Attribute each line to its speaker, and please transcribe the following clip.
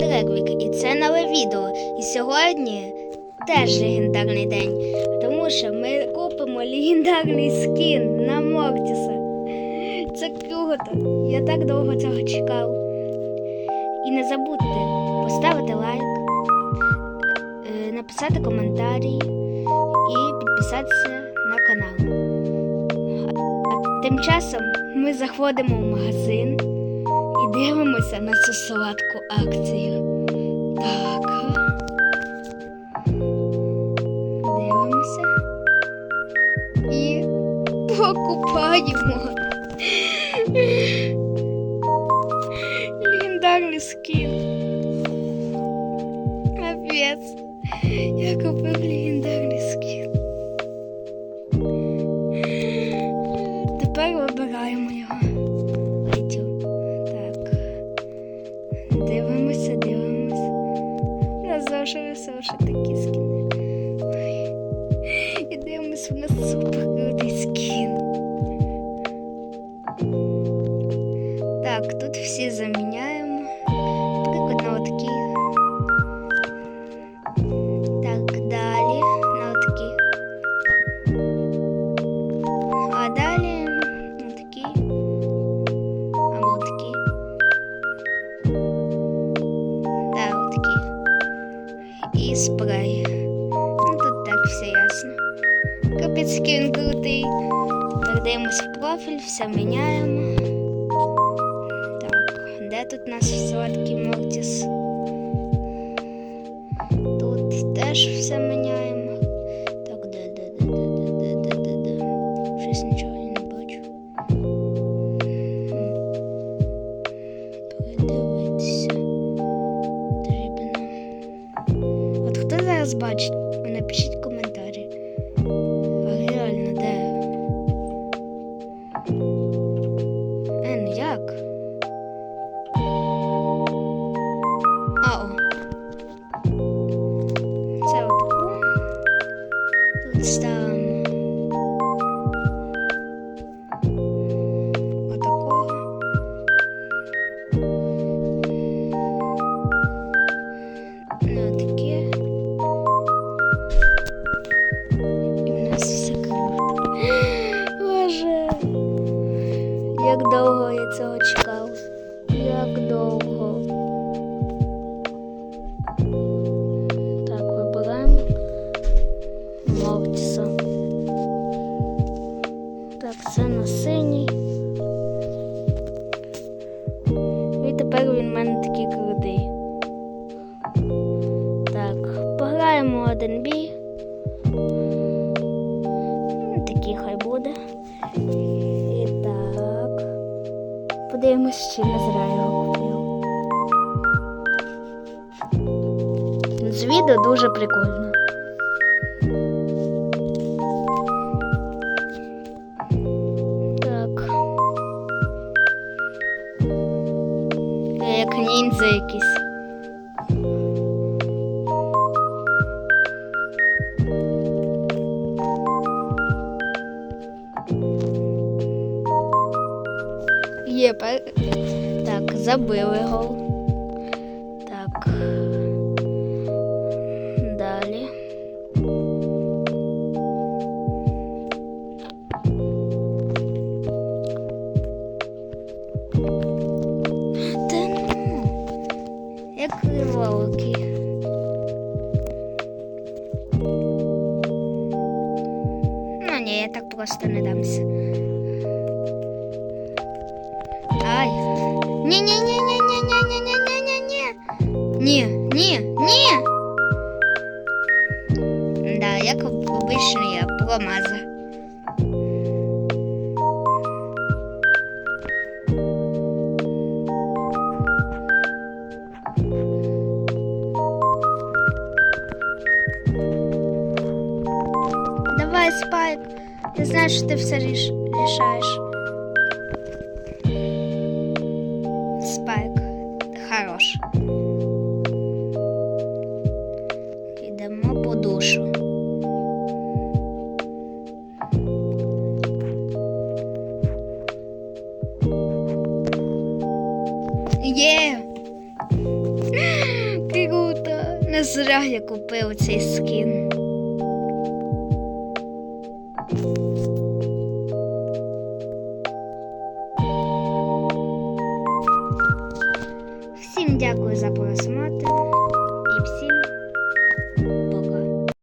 Speaker 1: Реквік, і це нове відео. І сьогодні теж легендарний день, тому що ми купимо легендарний скін на Мортіса. Це круто. Я так довго цього чекав. І не забудьте поставити лайк, е, написати коментарі і підписатися на канал. А Тим часом ми заходимо в магазин дивимося на цю солодку акцію. Так. Дивимося. І покупаємо. Легендарний скін. Капець. Я купив вирішили совершити кіскіни. И дивимось в нас супер крутий скін. Так, тут все всі заміняємо. Прикладно такие. спрей. Ну тут так все ясно. Капець він крутий. Так, дивимось в профіль, все міняємо. Так, де тут наш сладкий Мортіс? Тут теж все міняємо. Зараз бачить, напишіть коментарі. А реально, де? Е, ну як? А, о. Це отаку. Тут ставимо. Як довго я цього чекав. Як довго. Так, вибираємо Мовтіса. Так, це на синій. І тепер він в мене такий крутий. Так, пограємо один бій. Подивимось, чи зря його купив. З відео дуже прикольно. Так. Як ніндзя якийсь. Є пер... Так, забили гол. Так. Далі. Та ну, як криволоки. Ну ні, я так просто не дамся. Ні, ні, ні, ні, ні, ні, ні, ні, ні, ні, ні. Ні, ні, ні. Да, як обично я промаза. Давай, Спайк. Ти знаєш, що ти все ріш... Не зря я купив цей скін. Всім дякую за просмотр